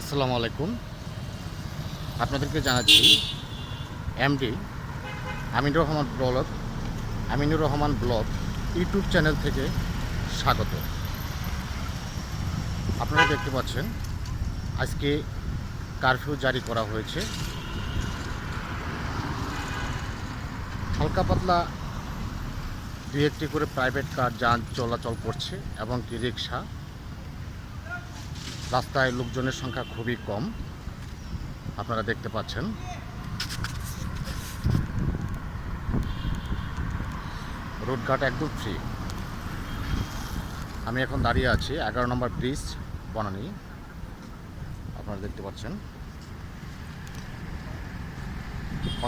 আসসালামু আলাইকুম। আপনাদেরকে জানাচ্ছি MD Aminur Rahman blog, Aminur Rahman blog YouTube channel থেকে স্বাগত। আপনারা দেখতে পাচ্ছেন, আজকে কারফিউ জারি করা হয়েছে। হালকা পাতলা দুই একটি করে প্রাইভেট কার যান চলাচল করছে এবং কি রিক্সা। রাস্তায় লোকজনের সংখ্যা খুবই কম। আপনারা দেখতে পাচ্ছেন। রোডঘাট একদম ফ্রি আমি এখন দাঁড়িয়ে আছি এগারো নম্বর ব্রিজ, বনানী। আপনারা দেখতে পাচ্ছেন।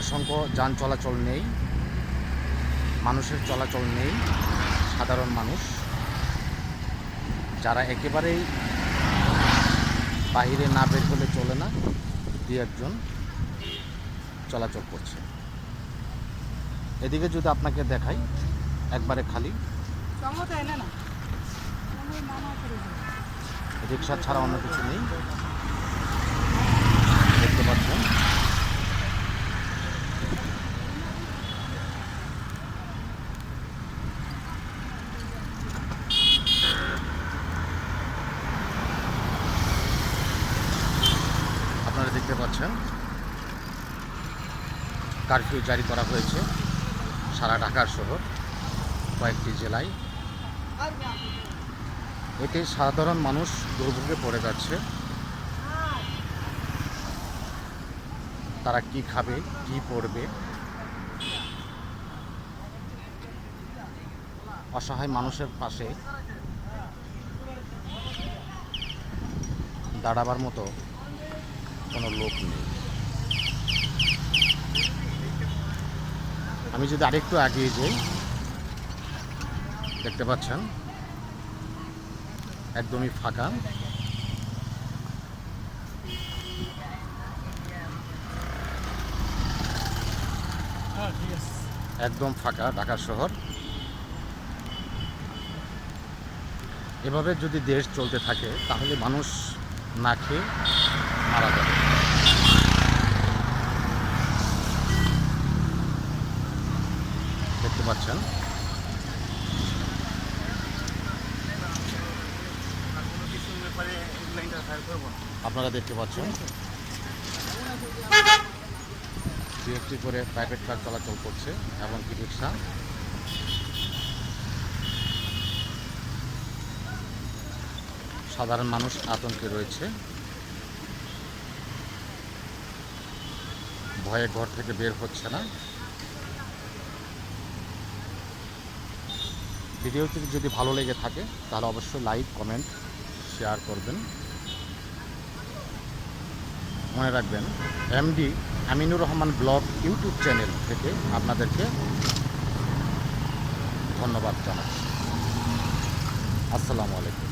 অসংখ্য যান চলাচল নেই। মানুষের চলাচল নেই। সাধারণ মানুষ। যারা একেবারেই বাহিরে না বের হলে চলে না। দু একজন চলাচল করছে। এদিকে যদি আপনাকে দেখাই একবারে খালি। রিক্সা ছাড়া অন্য কিছু নেই দেখতে পাচ্ছেন আপনারা দেখতে পাচ্ছেন। কারফিউ জারি করা হয়েছে সারা ঢাকার শহর কয়েকটি জেলায়। এতে সাধারণ মানুষ দুর্ভোগে পড়ে যাচ্ছে। তারা কি খাবে, কি পড়বে? অসহায় মানুষের পাশে দাঁড়াবার মতো কোনো লোক নেই। আমি যদি আরেকটু এগিয়ে যাই, দেখতে পাচ্ছেন? একদমই ফাঁকা। একদম ফাঁকা ঢাকা শহর। এভাবে যদি দেশ চলতে থাকে, তাহলে মানুষ না খেয়ে দেখতে পাচ্ছেন। আপনারা দেখতে পাচ্ছেন। দু একটি করে প্রাইভেট কার চলাচল করছে এবং কি রিক্সা। সাধারণ মানুষ আতঙ্কে রয়েছে। ভয়ে ঘর থেকে বের হচ্ছে না। ভিডিওটি যদি ভালো লেগে থাকে, তাহলে অবশ্যই লাইক, কমেন্ট, শেয়ার করবেন। মনে রাখবেন, MD Aminur Rahman blog YouTube channel থেকে আপনাদেরকে ধন্যবাদ জানাচ্ছি। আসসালামু আলাইকুম।